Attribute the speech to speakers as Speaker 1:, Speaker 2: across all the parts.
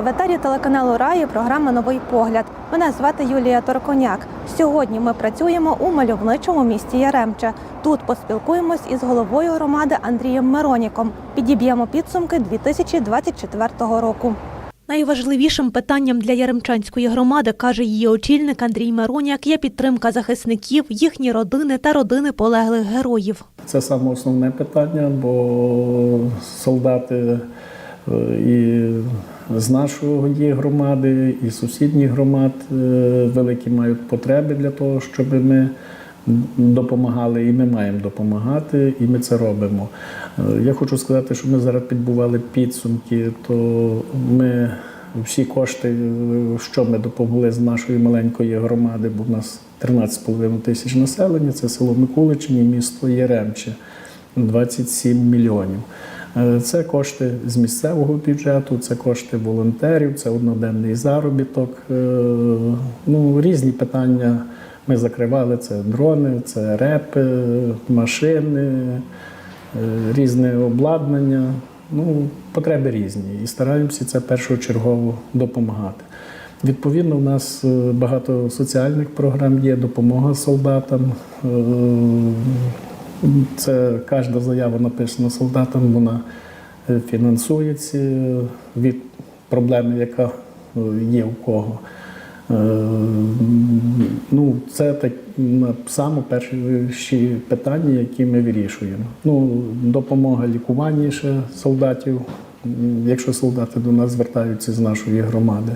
Speaker 1: Вітаю в етері телеканалу Раї. Програма Новий погляд. Мене звати Юлія Торконяк. Сьогодні ми працюємо у мальовничому місті Яремче. Тут поспілкуємось із головою громади Андрієм Мироніком. Підіб'ємо підсумки 2024 року. Найважливішим питанням для Яремчанської громади, каже її очільник Андрій Мироняк, є підтримка захисників, їхні родини та родини полеглих героїв.
Speaker 2: Це саме основне питання, бо солдати і з нашої громади, і сусідніх громад е, великі мають потреби для того, щоб ми допомагали, і ми маємо допомагати, і ми це робимо. Е, Я хочу сказати, що ми зараз підбували підсумки, то ми всі кошти, е, що ми допомогли з нашої маленької громади, бо в нас 13,5 тисяч населення, це село Микуличині, місто Яремче, 27 мільйонів. Е, Це кошти з місцевого бюджету, це кошти волонтерів, це одноденний заробіток. Е, Ну, різні питання ми закривали. Це дрони, це репи, машини, е, різне обладнання. Ну, потреби різні. І стараємося це першочергово допомагати. Відповідно, у нас багато соціальних програм є, допомога солдатам. Це кожна заява написана солдатам, вона е, фінансується від проблеми, яка е, є у кого. Е, Ну, це так саме перші питання, які ми вирішуємо. Ну, допомога лікування ще солдатів, якщо солдати до нас звертаються з нашої громади.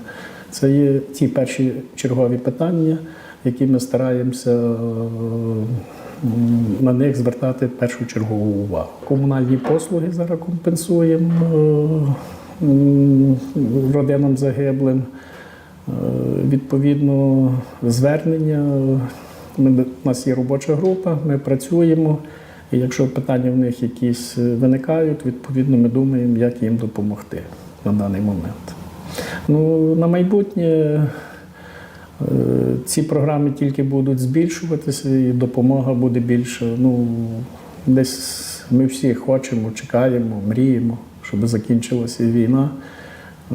Speaker 2: Це є ті перші чергові питання, які ми стараємося на них звертати першу чергову увагу. Комунальні послуги зараз компенсуємо е, родинам загиблим. Е, Відповідно, звернення. Ми, у нас є робоча група, ми працюємо. І якщо питання в них якісь е, виникають, відповідно, ми думаємо, як їм допомогти на даний момент. Ну, на майбутнє ці програми тільки будуть збільшуватися, і допомога буде більша. Ну, десь ми всі хочемо, чекаємо, мріємо, щоб закінчилася війна. Е,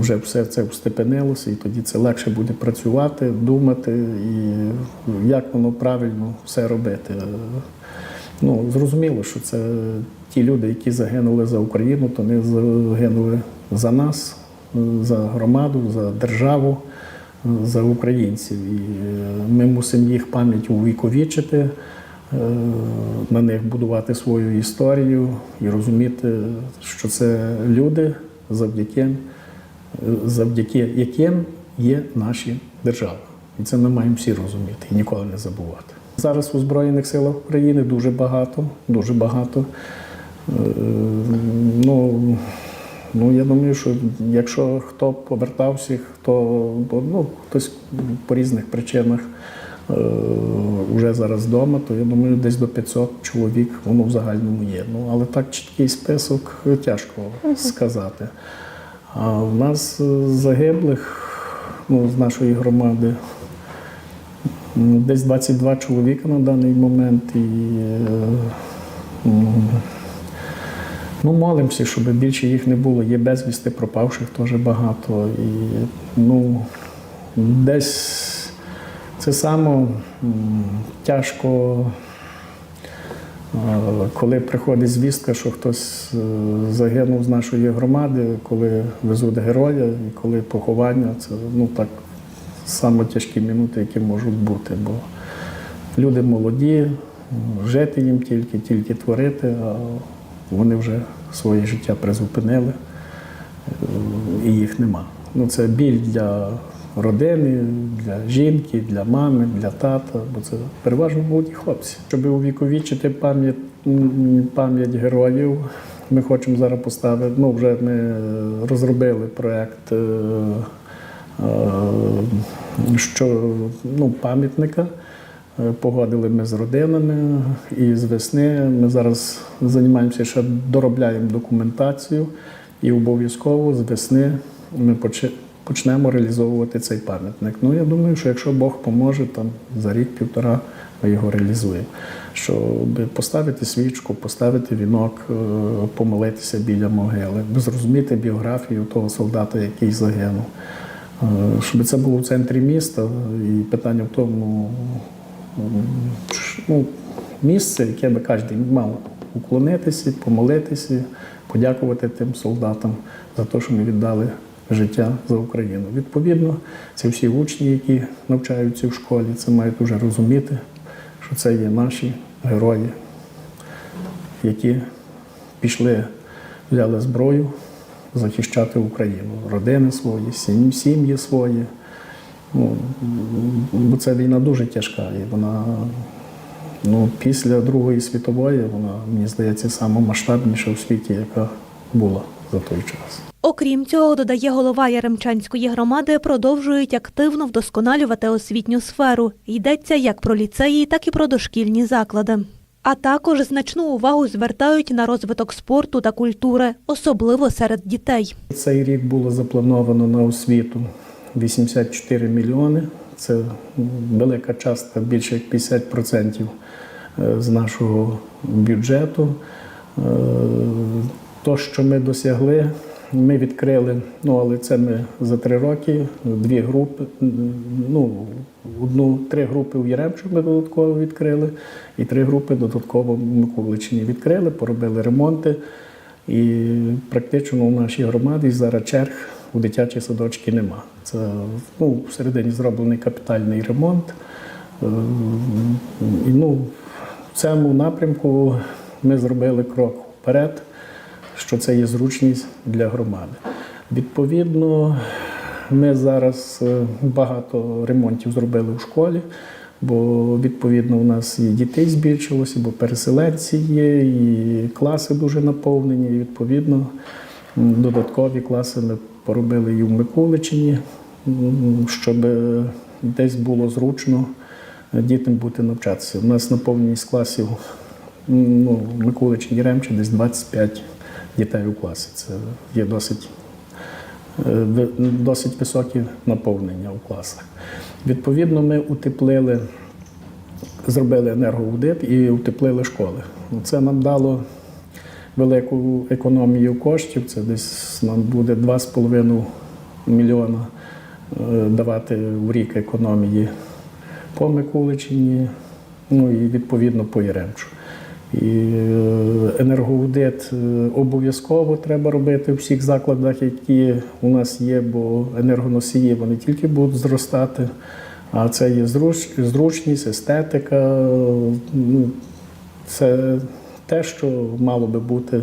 Speaker 2: Вже все це встепенилося, і тоді це легше буде працювати, думати і як воно правильно все робити. Е, Ну, зрозуміло, що це ті люди, які загинули за Україну, то вони загинули за нас, е, за громаду, за державу, е, за українців. І е, ми мусимо їх пам'ять увіковічити, е, на них будувати свою історію і розуміти, що це люди, завдяки, завдяки яким є наші держави. І це ми маємо всі розуміти і ніколи не забувати. Зараз у Збройних силах України дуже багато, дуже багато. Е, Ну, ну я думаю, що якщо хто повертався, хто ну, хтось по різних причинах е, вже зараз вдома, то я думаю, десь до 500 чоловік воно в загальному є. Ну, але так чіткий список тяжко сказати. А в нас е, загиблих ну, з нашої громади десь 22 чоловіка на даний момент. І, е, ну, молимося, щоб більше їх не було. Є безвісти пропавших теж багато. І, ну, десь це саме м, тяжко. Е, Коли приходить звістка, що хтось е, загинув з нашої громади, коли везуть героя, і коли поховання, це ну так саме тяжкі минути, які можуть бути. Бо люди молоді, жити їм тільки, тільки творити, вони вже своє життя призупинили і їх нема. Ну, це біль для родини, для жінки, для мами, для тата, бо це переважно молоді хлопці. Щоб увіковічити пам'ять пам'ять героїв, ми хочемо зараз поставити. Ну, вже ми розробили проєкт е, е, що ну, пам'ятника. Е, Погодили ми з родинами і з весни. Ми зараз займаємося ще доробляємо документацію, і обов'язково з весни ми почнемо реалізовувати цей пам'ятник. Ну я думаю, що якщо Бог поможе, там за рік-півтора ми його реалізуємо. Щоб поставити свічку, поставити вінок, е, помолитися біля могили, зрозуміти біографію того солдата, який загинув. Е, Щоб це було в центрі міста, і питання в тому, ну, місце, яке би кожен мав уклонитися, помолитися, подякувати тим солдатам за те, що ми віддали життя за Україну. Відповідно, це всі учні, які навчаються в школі, це мають вже розуміти, що це є наші герої, які пішли, взяли зброю захищати Україну, родини свої, сім'ї свої. Ну, бо ця війна дуже тяжка, і вона ну, після Другої світової, вона, мені здається, наймасштабніша у світі, яка була за той час.
Speaker 1: Окрім цього, додає голова Яремчанської громади, продовжують активно вдосконалювати освітню сферу. Йдеться як про ліцеї, так і про дошкільні заклади. А також значну увагу звертають на розвиток спорту та культури, особливо серед дітей.
Speaker 2: Цей рік було заплановано на освіту 84 мільйони. Це велика частка, більше як 50% з нашого бюджету. Е, То, що ми досягли, ми відкрили, ну але це ми за три роки, дві групи, ну одну три групи в Яремчу ми додатково відкрили, і три групи додатково в Миколичині відкрили, поробили ремонти. І практично у нашій громаді зараз черг у дитячі садочки нема. Це ну, всередині зроблений капітальний ремонт. Е, І, ну, в цьому напрямку ми зробили крок вперед, що це є зручність для громади. Відповідно, ми зараз е, багато ремонтів зробили в школі, бо відповідно у нас і дітей збільшилося, бо переселенці є, і класи дуже наповнені. І відповідно додаткові класи поробили і в Миколичині, щоб е, десь було зручно дітям бути навчатися. У нас наповненість класів ну, Миколичині Ремче десь 25 дітей у класі. Це є досить е, досить високі наповнення у класах. Відповідно, ми утеплили, зробили енергоаудит і утеплили школи. Це нам дало велику економію коштів. Це десь нам буде 2,5 мільйона е, давати в рік економії по Миколичині, ну і відповідно по Яремчу. І е, енергоаудит е, обов'язково треба робити в всіх закладах, які у нас є, бо енергоносії вони тільки будуть зростати. А це є зруч- зручність, естетика. Ну, це те, що мало би бути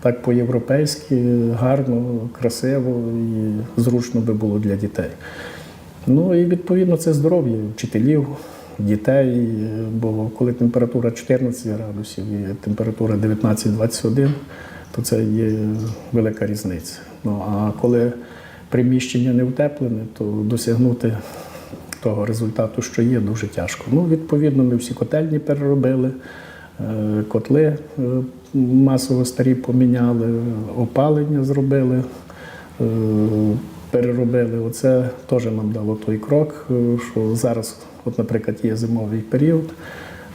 Speaker 2: так по-європейськи, гарно, красиво і зручно би було для дітей. Ну і відповідно це здоров'я вчителів, дітей. Бо коли температура 14 градусів і температура 19-21, то це є велика різниця. Ну а коли приміщення не утеплене, то досягнути того результату, що є, дуже тяжко. Ну, відповідно, ми всі котельні переробили, котли е, масово старі поміняли, опалення зробили е, переробили. Оце теж нам дало той крок, е, що зараз, от, наприклад, є зимовий період,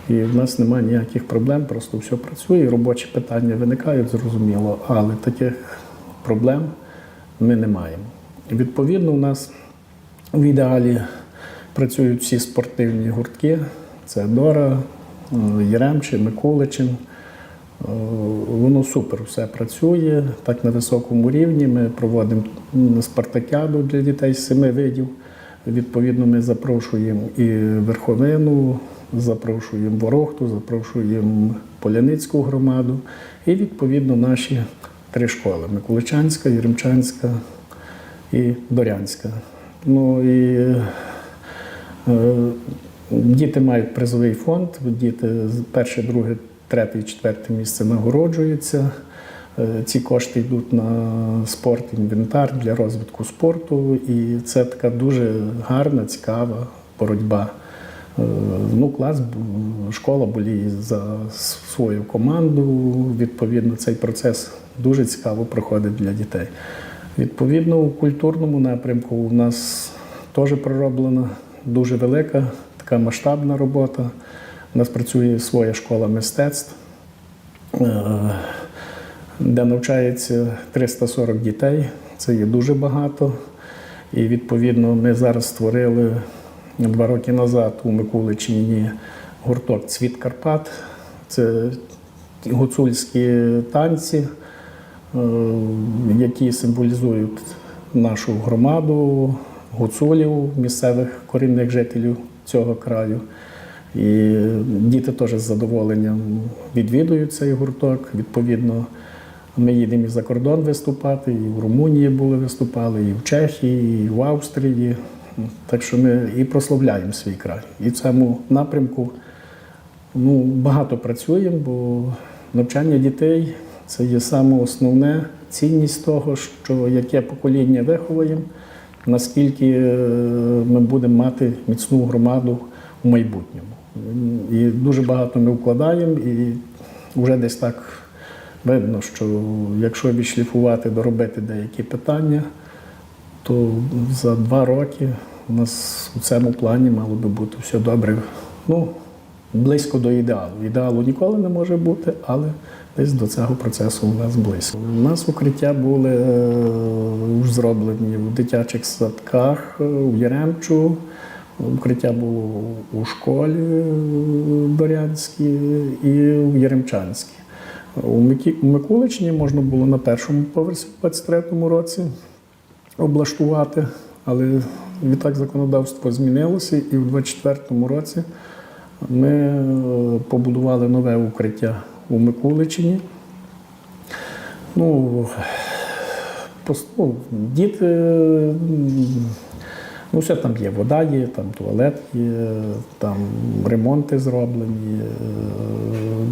Speaker 2: і в нас немає ніяких проблем, просто все працює. Робочі питання виникають, зрозуміло, але таких проблем ми не маємо. І відповідно, у нас в ідеалі працюють всі спортивні гуртки: це Дора, Єремчин, Миколичин. Е, Воно супер все працює так на високому рівні. Ми проводимо м, спартакіаду для дітей з семи видів. Відповідно, ми запрошуємо і верховину, запрошуємо Ворохту, запрошуємо Поляницьку громаду і відповідно наші три школи: Миколичанська, Єремчанська і Дорянська. Ну і Е, Діти мають призовий фонд, діти перше, друге, третє, четверте місце нагороджуються. Е, Ці кошти йдуть на спорт, інвентар для розвитку спорту, і це така дуже гарна, цікава боротьба. Е, Ну, клас, школа боліє за свою команду. Відповідно, цей процес дуже цікаво проходить для дітей. Відповідно, у культурному напрямку у нас теж пророблена дуже велика, така масштабна робота. У нас працює своя школа мистецтв, е, де навчається 340 дітей. Це є дуже багато. І відповідно ми зараз створили два роки назад у Микуличині гурток Цвіт Карпат. Це гуцульські танці, е, які символізують нашу громаду, гуцулів, місцевих корінних жителів цього краю. І діти теж з задоволенням відвідують цей гурток. Відповідно, ми їдемо і за кордон виступати, і в Румунії були виступали, і в Чехії, і в Австрії. Так що ми і прославляємо свій край. І в цьому напрямку ну, багато працюємо, бо навчання дітей це є саме основне цінність того, що яке покоління виховуємо, наскільки е, ми будемо мати міцну громаду в майбутньому. І дуже багато ми вкладаємо, і вже десь так видно, що якщо відшліфувати, доробити деякі питання, то за два роки у нас у цьому плані мало би бути все добре. Ну, близько до ідеалу. Ідеалу ніколи не може бути, але десь до цього процесу у нас близько. У нас укриття були е, зроблені в дитячих садках, е, в Яремчу. Укриття було у школі е, Дорянській і в Яремчанській. У у Микуличині можна було на першому поверсі в 23-му році облаштувати, але відтак законодавство змінилося, і в 24-му році ми е, побудували нове укриття у Микуличині. Ну, ну, діти, ну, все там є, вода є, там туалет є, там ремонти зроблені. е,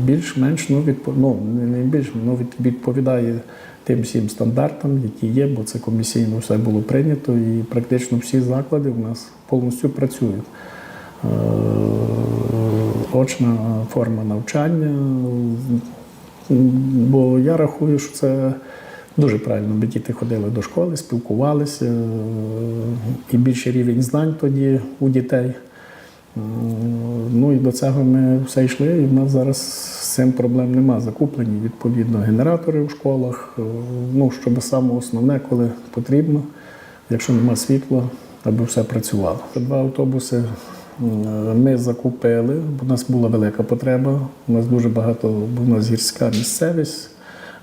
Speaker 2: Більш-менш ну, відпо- ну, не- більш, ну, відповідає тим всім стандартам, які є, бо це комісійно все було прийнято, і практично всі заклади в нас повністю працюють. Очна форма навчання. Бо я рахую, що це дуже правильно, би діти ходили до школи, спілкувалися, і більший рівень знань тоді у дітей. Ну і до цього ми все йшли, і в нас зараз з цим проблем нема. Закуплені відповідно генератори в школах. Ну, щоб саме основне, коли потрібно, якщо нема світла, аби все працювало. Два автобуси ми закупили, бо в нас була велика потреба. У нас дуже багато, бо в нас гірська місцевість.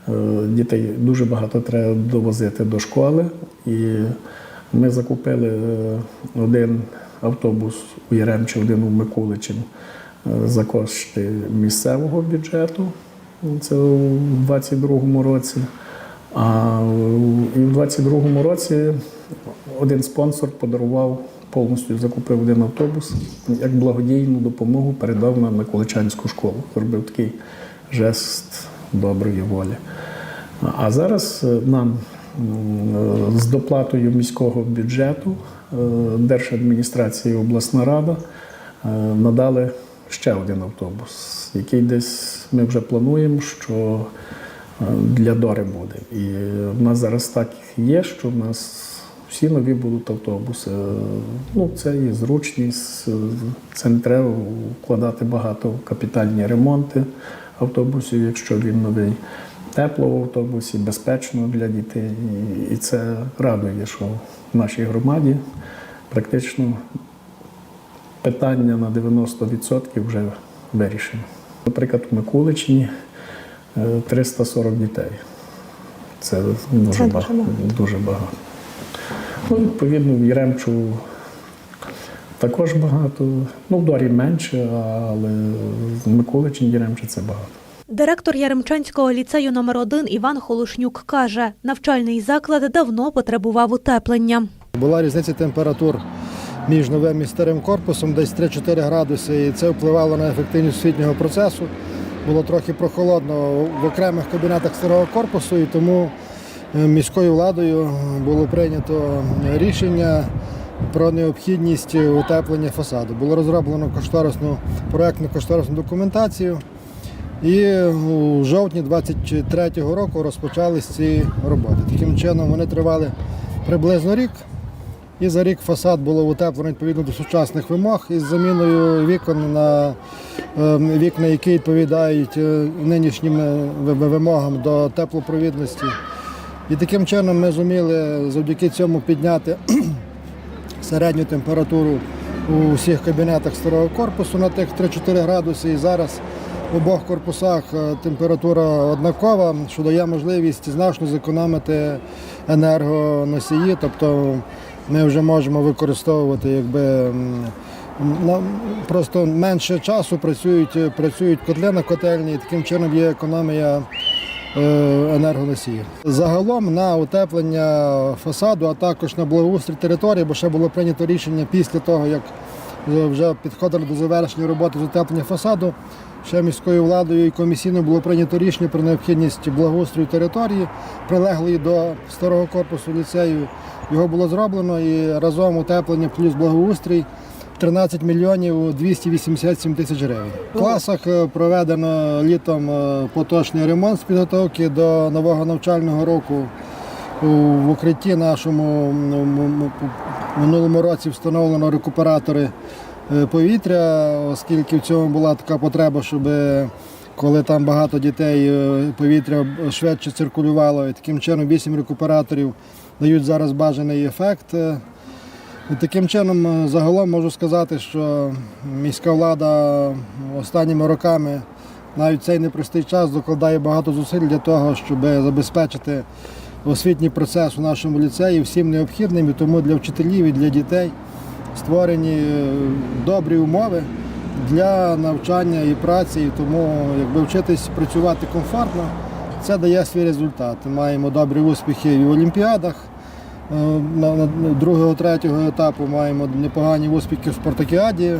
Speaker 2: е, Дітей дуже багато треба довозити до школи. І ми закупили е, один автобус у Яремчі, один у Микуличин е, за кошти місцевого бюджету. Це у 22-му році. А у- і в 22-му році один спонсор подарував повністю закупив один автобус, як благодійну допомогу передав на Миколичанську школу. Зробив такий жест доброї волі. А зараз е, нам з доплатою міського бюджету е, Держадміністрації обласна рада е, надали ще один автобус, який десь ми вже плануємо, що е, для Дори буде. І в нас зараз так є, що в нас всі нові будуть автобуси. Е, Ну, це і зручність, е, це не треба вкладати багато в капітальні ремонти автобусів, якщо він новий. Тепло в автобусі, безпечно для дітей. І- це радує, що в нашій громаді практично питання на 90% вже вирішено. Наприклад, в Микуличині е, 340 дітей. Це дуже,
Speaker 1: Це багато.
Speaker 2: Дуже багато. Ну, відповідно, в Яремчу також багато. Ну, в Дорі менше, але в Микуличині Яремче це багато.
Speaker 1: Директор Яремчанського ліцею номер 1 Іван Холошнюк каже, навчальний заклад давно потребував утеплення.
Speaker 3: Була різниця температур між новим і старим корпусом, десь 3-4 градуси, і це впливало на ефективність освітнього процесу. Було трохи прохолодно в окремих кабінетах старого корпусу, і тому міською владою було прийнято рішення про необхідність утеплення фасаду. Було розроблено кошторисну проектну кошторисну документацію. І у жовтні 23-го року розпочались ці роботи. Таким чином вони тривали приблизно рік. І за рік фасад було утеплено відповідно до сучасних вимог із заміною вікон на е, вікна, які відповідають е, нинішнім е, вимогам до теплопровідності. І таким чином ми зуміли завдяки цьому підняти середню температуру у всіх кабінетах старого корпусу на тих 3-4 градуси. І зараз в обох корпусах е, температура однакова, що дає можливість значно зекономити енергоносії. Тобто ми вже можемо використовувати якби. Просто менше часу працюють, працюють котли на котельні, і таким чином є економія е, енергоносіїв. Загалом на утеплення фасаду, а також на благоустрій території, бо ще було прийнято рішення після того, як вже підходили до завершення роботи з утеплення фасаду. Ще міською владою і комісійно було прийнято рішення про необхідність благоустрою території, прилеглої до старого корпусу ліцею. Його було зроблено і разом утеплення плюс благоустрій 13 мільйонів 287 тисяч гривень. В класах е, проведено літом е, поточний ремонт з підготовки до нового навчального року. В укритті нашому минулому році встановлено рекуператори е, повітря, оскільки в цьому була така потреба, щоб коли там багато дітей, повітря швидше циркулювало. І таким чином 8 рекуператорів дають зараз бажаний ефект. І таким чином, е, загалом можу сказати, що міська влада останніми роками навіть цей непростий час докладає багато зусиль для того, щоб забезпечити освітній процес у нашому ліцеї всім необхідним. І тому для вчителів і для дітей створені е, добрі умови для навчання і праці. І тому, якби вчитись працювати комфортно, це дає свій результат. Маємо добрі успіхи і в олімпіадах. Е, на, на другого, третього етапу маємо непогані успіхи в спартакіаді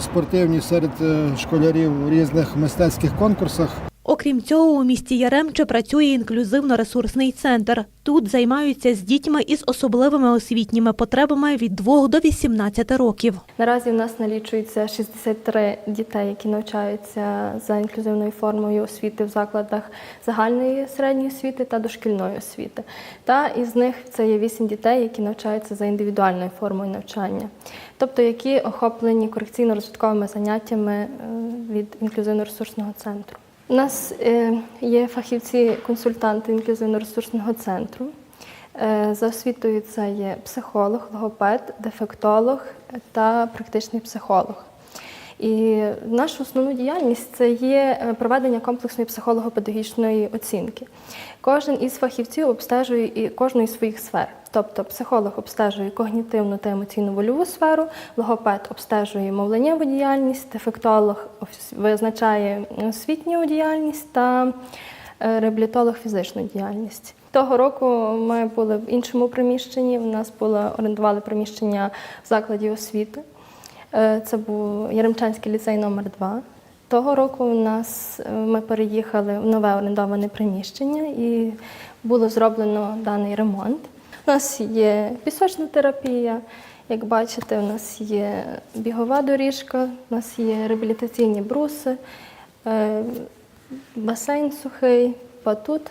Speaker 3: спортивні серед е, школярів у різних мистецьких конкурсах.
Speaker 1: Окрім цього, у місті Яремче працює інклюзивно-ресурсний центр. Тут займаються з дітьми із особливими освітніми потребами від 2 до 18 років.
Speaker 4: Наразі в нас налічується 63 дітей, які навчаються за інклюзивною формою освіти в закладах загальної середньої освіти та дошкільної освіти. Та із них це є 8 дітей, які навчаються за індивідуальною формою навчання, тобто які охоплені корекційно-розвитковими заняттями е, від інклюзивно-ресурсного центру. У нас е, є фахівці-консультанти інклюзивно-ресурсного центру. Е, За освітою це є психолог, логопед, дефектолог та практичний психолог. І наша основна діяльність це є е, проведення комплексної психолого-педагогічної оцінки. Кожен із фахівців обстежує і кожну із своїх сфер. Тобто психолог обстежує когнітивну та емоційну вольову сферу, логопед обстежує мовленнєву діяльність, дефектолог визначає освітню діяльність та е, реабілітолог фізичну діяльність. Того року ми були в іншому приміщенні. У нас було орендували приміщення в закладі освіти. Е, Це був Яремчанський ліцей номер 2 Того року у нас е, ми переїхали в нове орендоване приміщення і було зроблено даний ремонт. У нас є пісочна терапія. Як бачите, у нас є бігова доріжка, у нас є реабілітаційні бруси, е, басейн сухий, батут.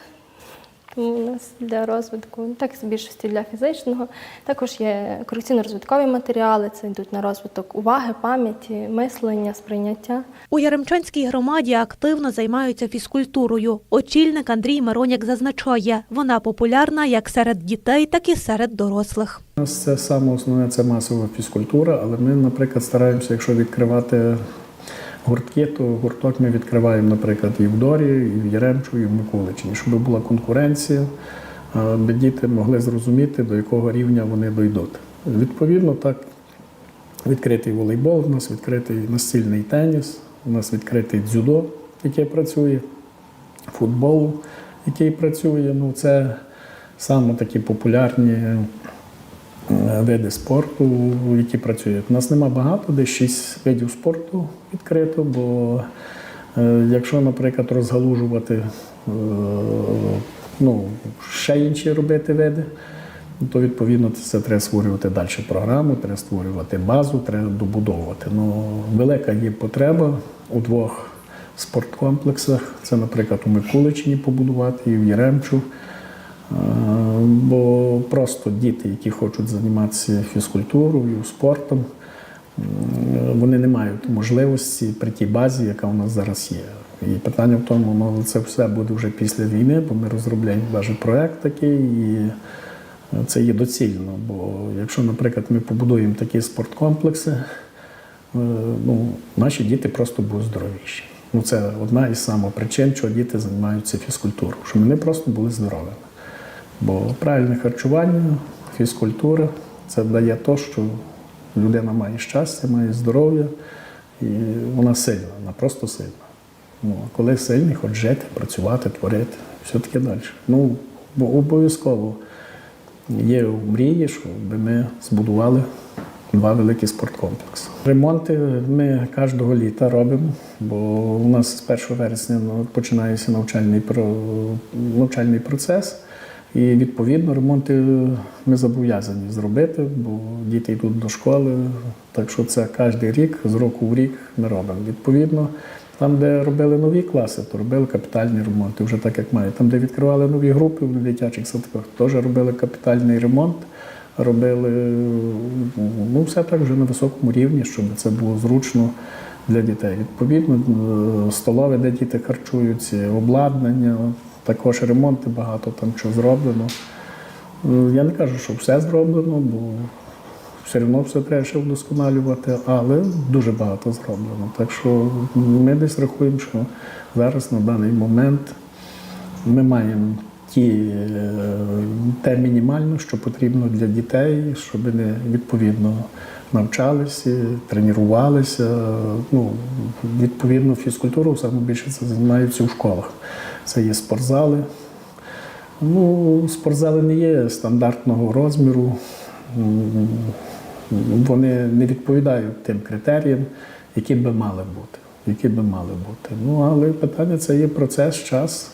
Speaker 4: Тому у нас для розвитку, так з більшості для фізичного. Також є корекційно-розвиткові матеріали, це йдуть на розвиток уваги, пам'яті, мислення, сприйняття.
Speaker 1: У Яремчанській громаді активно займаються фізкультурою. Очільник Андрій Мироняк зазначає, вона популярна як серед дітей, так і серед дорослих.
Speaker 2: У нас це саме основне це масова фізкультура, але ми, наприклад, стараємося, якщо відкривати гуртки, то гурток ми відкриваємо, наприклад, і в Дорі, і в Яремчу, і в Миколичині, щоб була конкуренція, аби діти могли зрозуміти, до якого рівня вони дійдуть. Відповідно, так, відкритий волейбол, у нас відкритий настільний теніс, у нас відкритий дзюдо, яке працює, футбол, який працює. Ну, це саме такі популярні види спорту, які працюють. У нас нема багато, десь шість видів спорту відкрито, бо е, якщо, наприклад, розгалужувати е, ну, ще інші робити види, то відповідно це треба створювати далі програму, треба створювати базу, треба добудовувати. Ну, велика є потреба у двох спорткомплексах. Це, наприклад, у Микуличині побудувати і в Яремчу. Бо просто діти, які хочуть займатися фізкультурою, спортом, вони не мають можливості при тій базі, яка у нас зараз є. І питання в тому, ну, це все буде вже після війни, бо ми розробляємо навіть проект такий, і це є доцільно. Бо якщо, наприклад, ми побудуємо такі спорткомплекси, е, ну, наші діти просто будуть здоровіші. Ну, це одна із самих причин, чого діти займаються фізкультурою, щоб вони просто були здоровими. Бо правильне харчування, фізкультура це дає те, що людина має щастя, має здоров'я, і вона сильна, вона просто сильна. Ну, а коли сильний, хоч жити, працювати, творити, все таке далі. Ну, бо обов'язково є мрії, щоб ми збудували два великі спорткомплекси. Ремонти ми кожного літа робимо, бо у нас з 1 вересня починається навчальний, навчальний процес. І відповідно ремонти ми зобов'язані зробити, бо діти йдуть до школи. Так що це кожен рік, з року в рік ми робимо. Відповідно, там, де робили нові класи, то робили капітальні ремонти, вже так як має. Там, де відкривали нові групи в дитячих садках, теж робили капітальний ремонт, робили ну, все так вже на високому рівні, щоб це було зручно для дітей. Відповідно, е, столове, де діти харчуються, обладнання, також ремонти багато там що зроблено. Е, Я не кажу, що все зроблено, бо все одно все треба ще вдосконалювати, але дуже багато зроблено. Так що ми десь рахуємо, що зараз на даний момент ми маємо ті, е, те мінімально, що потрібно для дітей, щоб вони відповідно навчалися, тренувалися. Ну, відповідно, фізкультуру саме більше це займаються у школах. Це є спортзали. Ну, спортзали не є стандартного розміру. Вони не відповідають тим критеріям, які би мали бути. Які би мали бути. Ну, але питання це є процес, час.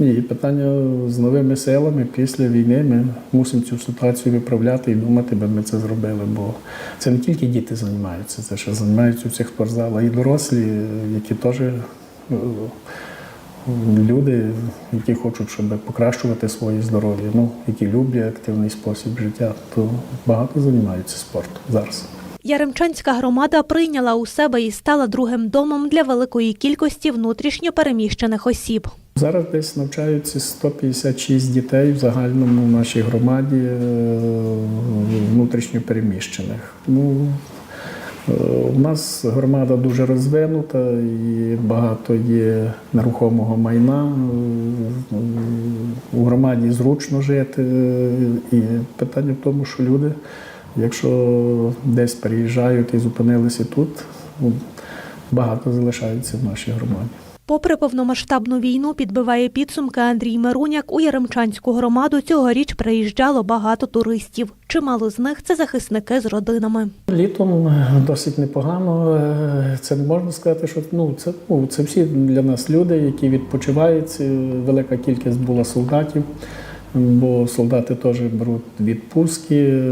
Speaker 2: І питання з новими силами після війни ми мусимо цю ситуацію виправляти і думати, би ми це зробили. Бо це не тільки діти займаються, це ще займаються у цих спортзалах і дорослі, які теж е, люди, які хочуть, щоб покращувати своє здоров'я, ну, які люблять активний спосіб життя, то багато займаються спортом зараз.
Speaker 1: Яремчанська громада прийняла у себе і стала другим домом для великої кількості внутрішньо переміщених осіб.
Speaker 2: Зараз десь навчаються 156 дітей в загальному в нашій громаді е, внутрішньо переміщених. Ну, е, у нас громада дуже розвинута і багато є нерухомого майна. Е, У громаді зручно жити. е, І питання в тому, що люди, якщо десь переїжджають і зупинилися тут, ну, багато залишаються в нашій громаді.
Speaker 1: Попри повномасштабну війну, підбиває підсумки Андрій Мируняк, у Яремчанську громаду цьогоріч приїжджало багато туристів. Чимало з них це захисники з родинами.
Speaker 2: Літом е, досить непогано. Е, Це не можна сказати, що ну це ну це всі для нас люди, які відпочивають. Е, Велика кількість була солдатів, бо солдати теж беруть відпустки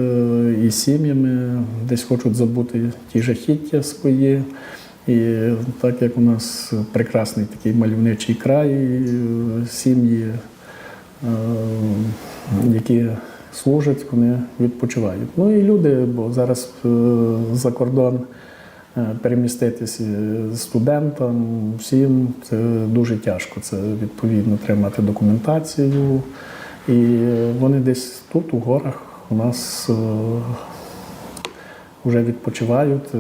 Speaker 2: і сім'ями, десь хочуть забути ті жахіття свої. І так як у нас прекрасний такий мальовничий край, е, сім'ї, е, які служать, вони відпочивають. Ну і люди, бо зараз е, за кордон переміститися студентам, всім це дуже тяжко. Це відповідно треба мати документацію. І вони десь тут, у горах, у нас. Вже відпочивають, е,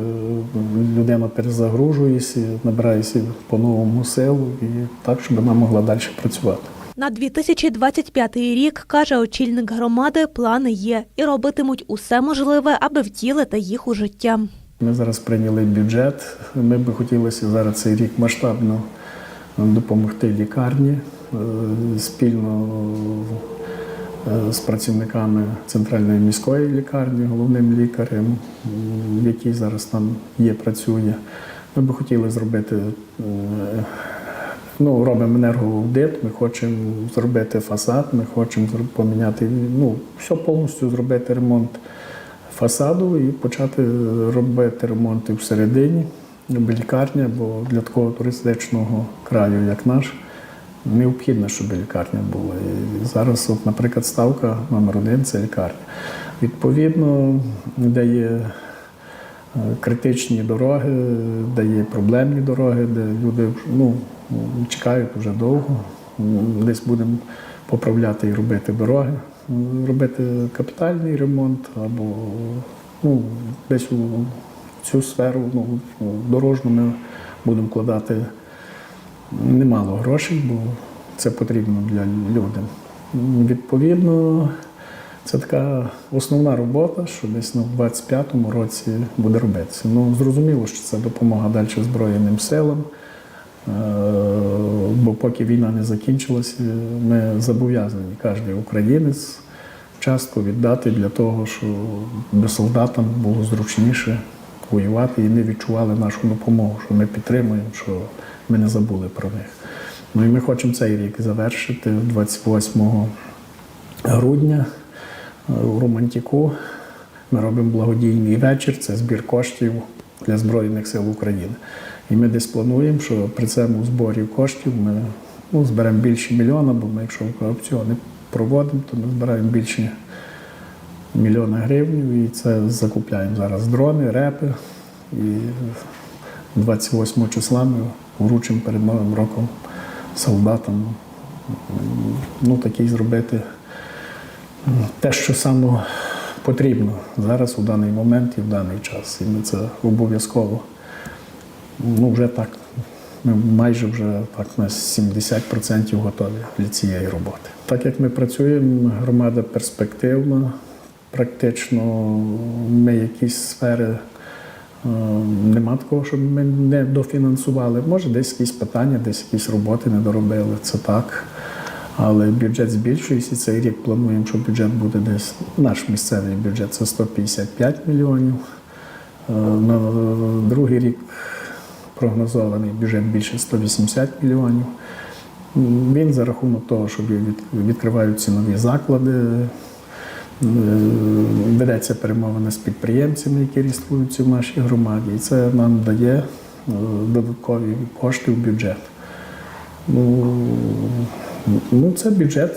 Speaker 2: людина перезагружується, набирається по-новому силу і так, щоб вона могла далі працювати.
Speaker 1: На 2025 рік, каже очільник громади, плани є і робитимуть усе можливе, аби втілити їх у життя.
Speaker 2: Ми зараз прийняли бюджет. Ми би хотілося зараз цей рік масштабно допомогти лікарні е, спільно з працівниками центральної міської лікарні, головним лікарем, який зараз там є, працює. Ми би хотіли зробити. е, Ну, робимо енергоаудит, ми хочемо зробити фасад, ми хочемо поміняти, ну, все повністю зробити ремонт фасаду і почати робити ремонти всередині. аби лікарня, бо для такого туристичного краю, як наш, необхідно, щоб лікарня була. І зараз, от, наприклад, ставка номер один це лікарня. Відповідно, де є критичні дороги, де є проблемні дороги, де люди ну, чекають вже довго. Десь будемо поправляти і робити дороги, робити капітальний ремонт або ну, десь у цю сферу ну, дорожну ми будемо вкладати немало грошей, бо це потрібно для людей. Відповідно, це така основна робота, що десь на 25-му році буде робитися. Ну, зрозуміло, що це допомога далі Збройним силам. Е, Бо поки війна не закінчилася, ми зобов'язані, кожен українець часто віддати для того, щоб солдатам було зручніше воювати і не відчували нашу допомогу, що ми підтримуємо, що ми не забули про них. Ну і ми хочемо цей рік завершити 28 грудня у Романтіку. Ми робимо благодійний вечір, це збір коштів для Збройних сил України. І ми десь плануємо, що при цьому зборі коштів ми ну, зберемо більше мільйона, бо ми, якщо аукціони проводимо, то ми збираємо більше мільйона гривень і це закупляємо зараз дрони, репи. І 28 числа ми вручимо перед Новим роком солдатам ну, такий зробити те, що саме потрібно зараз у даний момент і в даний час. І ми це обов'язково ну, вже так. Ми майже вже так на 70% готові для цієї роботи. Так як ми працюємо, громада перспективна, практично ми якісь сфери нема такого, щоб ми не дофінансували. Може, десь якісь питання, десь якісь роботи не доробили. Це так. Але бюджет збільшується. і Цей рік плануємо, що бюджет буде десь наш місцевий бюджет це 155 мільйонів. Е, На другий рік прогнозований бюджет більше 180 мільйонів. Він за рахунок того, що відкриваються нові заклади, е, ведеться перемовина з підприємцями, які реєструються в нашій громаді, і це нам дає е, додаткові кошти в бюджет. Ну, ну, це бюджет,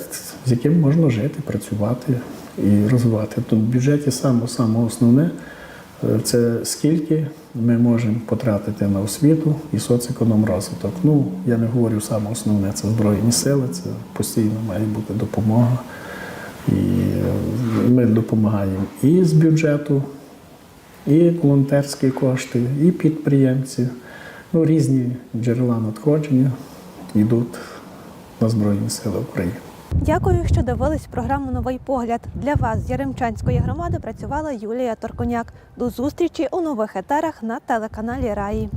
Speaker 2: з яким можна жити, працювати і розвивати. Тут в бюджеті саме, саме основне е, це скільки ми можемо потратити на освіту і соцекономрозвиток. Ну, я не говорю саме основне, це Збройні сили, це постійно має бути допомога. І е, ми допомагаємо і з бюджету, і волонтерські кошти, і підприємці. Ну, різні джерела надходження йдуть на Збройні Сили України.
Speaker 1: Дякую, що дивились програму Новий погляд. Для вас з Яремчанської громади працювала Юлія Торконяк. До зустрічі у нових етерах на телеканалі Раї.